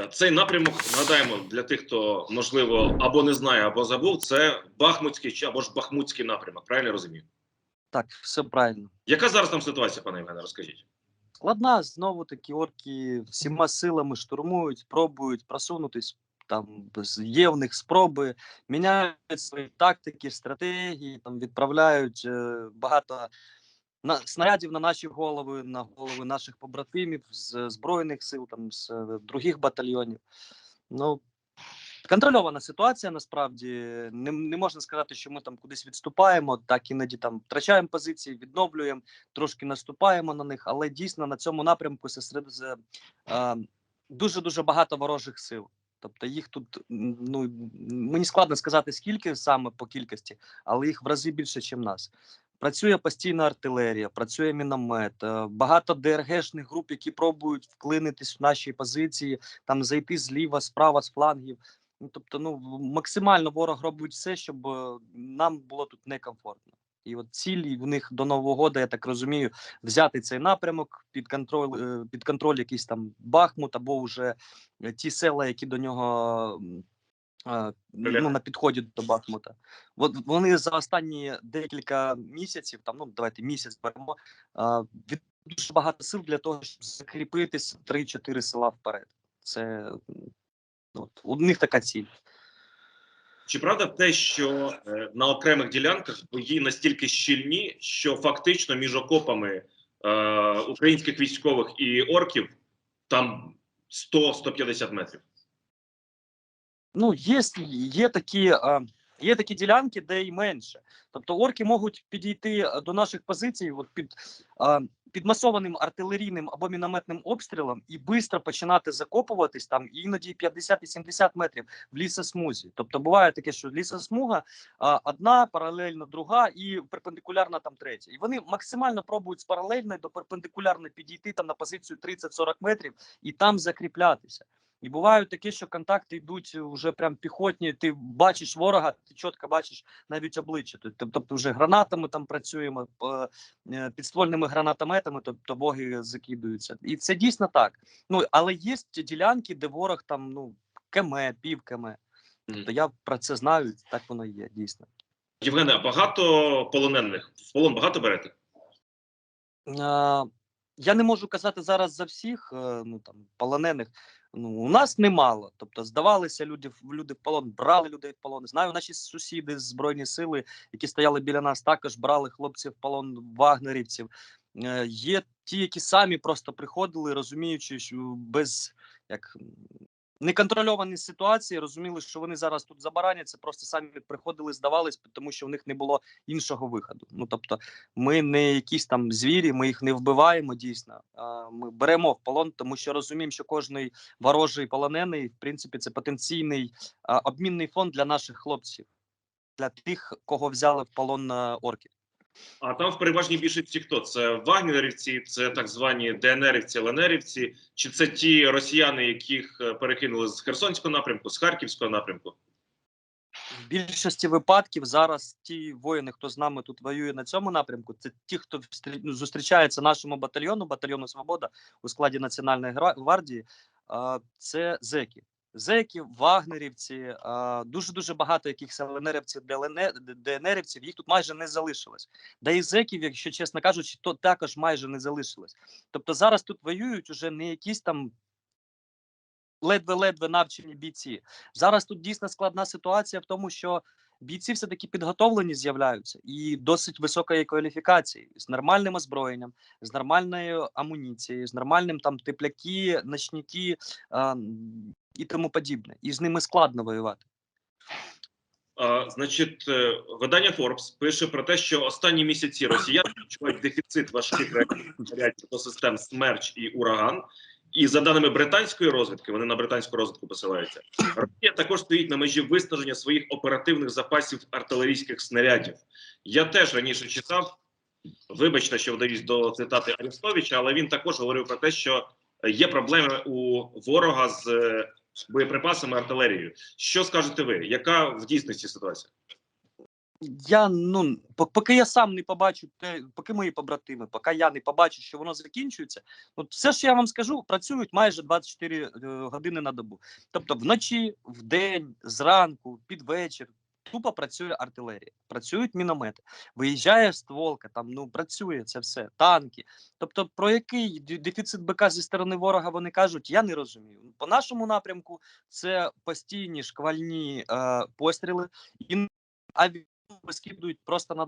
Е, Цей напрямок нагадаємо для тих, хто можливо або не знає, або забув. Це Бахмутський чи або ж Бахмутський напрямок. Правильно розумію? Так, все правильно. Яка зараз там ситуація, пане Євгене? Розкажіть. Складна, знову таки орки всіма силами штурмують, пробують просунутись. Там є в них спроби, міняють свої тактики, стратегії, там відправляють е, багато на, снарядів на наші голови, на голови наших побратимів з збройних сил, там з е, других батальйонів. Ну контрольована ситуація насправді. Не, не можна сказати, що ми там кудись відступаємо, так іноді там втрачаємо позиції, відновлюємо трошки наступаємо на них, але дійсно на цьому напрямку серед дуже дуже багато ворожих сил. Тобто їх тут ну мені складно сказати скільки саме по кількості, але їх в рази більше, ніж нас. Працює постійна артилерія, працює міномет, е, багато ДРГшних груп, які пробують вклинитись в наші позиції, там зайти зліва, справа, з флангів. Ну, тобто, ну максимально ворог робить все, щоб е, нам було тут некомфортно. І от цілі в них до нового года, я так розумію, взяти цей напрямок під контроль, е, під контроль якийсь там Бахмут або вже ті села, які до нього ну, на підході до Бахмута. От вони за останні декілька місяців, там ну давайте місяць беремо, від дуже багато сил для того, щоб закріпитись 3-4 села вперед. Це от, у них така ціль. Чи правда те, що е, на окремих ділянках бої настільки щільні, що фактично між окопами е, українських військових і орків там 100-150 метрів? Ну, є, є такі. Є такі ділянки, де і менше. Тобто орки можуть підійти до наших позицій от під, під масованим артилерійним або мінометним обстрілом і швидко починати закопуватись там іноді 50 і 70 метрів в лісосмузі. Тобто буває таке, що лісосмуга одна, паралельно друга і перпендикулярна там третя. І вони максимально пробують з паралельної до перпендикулярної підійти там на позицію 30-40 метрів і там закріплятися. І бувають такі, що контакти йдуть вже прям піхотні. Ти бачиш ворога, ти чітко бачиш навіть обличчя. Тобто, вже гранатами там працюємо, е, підствольними гранатометами, тобто боги закидуються. І це дійсно так. Ну але є ділянки, де ворог там ну км, пів км. Тобто я про це знаю, так воно є дійсно. Євгене, а багато полонених в полон багато берете? Я не можу казати зараз за всіх е, ну там полонених. Ну у нас немало. Тобто здавалися люди люди в полон, брали людей в полон. Знаю, наші сусіди з збройні сили, які стояли біля нас, також брали хлопців в полон вагнерівців. Е, Є ті, які самі просто приходили, розуміючи, що без як неконтрольовані ситуації, розуміли, що вони зараз тут забараняться, просто самі приходили, здавались, тому що в них не було іншого виходу. Ну тобто, ми не якісь там звірі, ми їх не вбиваємо дійсно. Ми беремо в полон, тому що розуміємо, що кожний ворожий полонений, в принципі, це потенційний обмінний фонд для наших хлопців, для тих, кого взяли в полон орки. А там в переважній більшості хто? Це вагнерівці, це так звані ДНРівці, ЛНРівці, чи це ті росіяни, яких е, перекинули з Херсонського напрямку, з Харківського напрямку? В більшості випадків зараз ті воїни, хто з нами тут воює на цьому напрямку, це ті, хто ну, зустрічається нашому батальйону, батальйону Свобода у складі Національної гвардії. Це зеки. Зеки, вагнерівці, дуже дуже багато якихось ЛНРівців, ДНРівців, їх тут майже не залишилось. Да і зеків, якщо чесно кажучи, то також майже не залишилось. Тобто зараз тут воюють уже не якісь там ледве-ледве навчені бійці. Зараз тут дійсно складна ситуація в тому, що бійці все таки підготовлені з'являються і досить високої кваліфікації з нормальним озброєнням, з нормальною амуніцією, з нормальним там тепляки, ночники м, і тому подібне. І з ними складно воювати. А, значить, е, видання Forbes пише про те, що останні місяці росіяни відчувають дефіцит важких до систем «Смерч» і Ураган. І за даними британської розвідки, вони на британську розвідку посилаються. Росія також стоїть на межі виснаження своїх оперативних запасів артилерійських снарядів. Я теж раніше читав. Вибачте, що вдаюсь до цитати Арестовича, але він також говорив про те, що є проблеми у ворога з боєприпасами артилерією. Що скажете ви? Яка в дійсності ситуація? Я ну поки я сам не побачу те, поки мої побратими, поки я не побачу, що воно закінчується. От все, що я вам скажу, працюють майже 24 е, години на добу. Тобто вночі, вдень, зранку, під вечір. Тупо працює артилерія, працюють міномети, виїжджає стволка, там ну працює це все, танки. Тобто, про який дефіцит БК зі сторони ворога вони кажуть, я не розумію. По нашому напрямку це постійні шквальні е, постріли, і авіабомби скидують просто на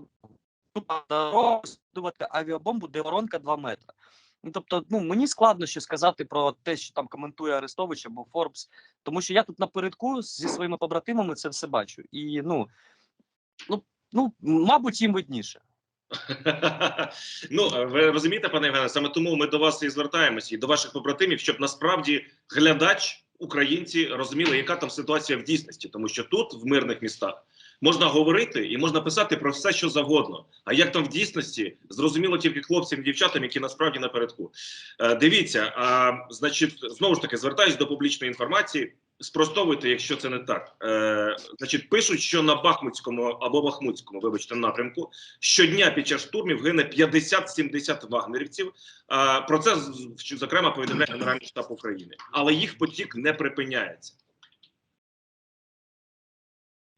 дорогу скидувати авіабомбу, де воронка 2 метри. Ну, тобто, ну мені складно ще сказати про те, що там коментує Арестович або Форбс, тому що я тут напередку зі своїми побратимами це все бачу. І ну, ну, ну мабуть, їм видніше. ну, ви розумієте, пане Євгене, саме тому ми до вас і звертаємося, і до ваших побратимів, щоб насправді глядач, українці розуміли, яка там ситуація в дійсності, тому що тут, в мирних містах, можна говорити і можна писати про все, що завгодно. А як там в дійсності, зрозуміло тільки хлопцям і дівчатам, які насправді напередку. Е, дивіться, а, значить, знову ж таки, звертаюсь до публічної інформації. Спростовуйте, якщо це не так. Е, значить, пишуть, що на Бахмутському або Бахмутському, вибачте, напрямку щодня під час штурмів гине 50-70 вагнерівців. А, про це зокрема повідомляє Генеральний штаб України, але їх потік не припиняється.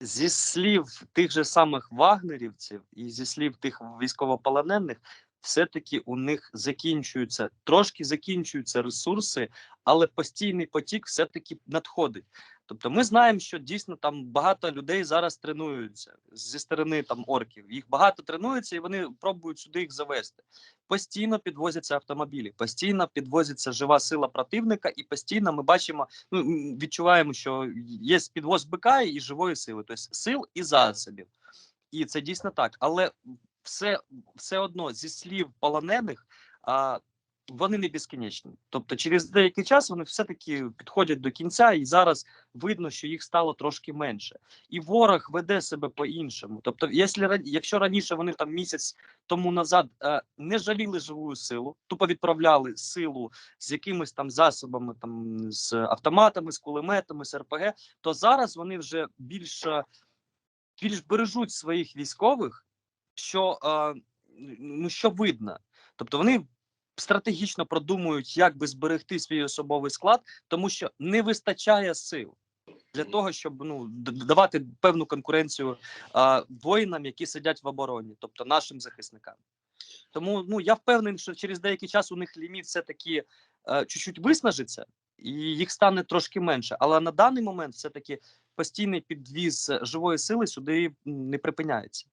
Зі слів тих же самих вагнерівців і зі слів тих військовополонених, все-таки у них закінчуються трошки закінчуються ресурси, але постійний потік все-таки надходить. Тобто, ми знаємо, що дійсно там багато людей зараз тренуються зі сторони там орків. Їх багато тренуються, і вони пробують сюди їх завести. Постійно підвозяться автомобілі, постійно підвозиться жива сила противника, і постійно ми бачимо, ну відчуваємо, що є підвоз БК і живої сили, тобто сил і засобів. І це дійсно так. Але все, все одно зі слів полонених, а, вони не безкінечні. Тобто, через деякий час вони все-таки підходять до кінця, і зараз видно, що їх стало трошки менше. І ворог веде себе по-іншому. Тобто, якщо, якщо раніше вони там місяць тому назад е, не жаліли живу силу, тупо відправляли силу з якимись там засобами, там з автоматами, з кулеметами, з РПГ, то зараз вони вже більше більш бережуть своїх військових, що е, ну що видно. Тобто вони стратегічно продумують, як би зберегти свій особовий склад, тому що не вистачає сил для того, щоб ну давати певну конкуренцію е, воїнам, які сидять в обороні, тобто нашим захисникам. Тому ну я впевнений, що через деякий час у них ліміт все таки е, чуть-чуть виснажиться, і їх стане трошки менше. Але на даний момент все таки постійний підвіз живої сили сюди не припиняється.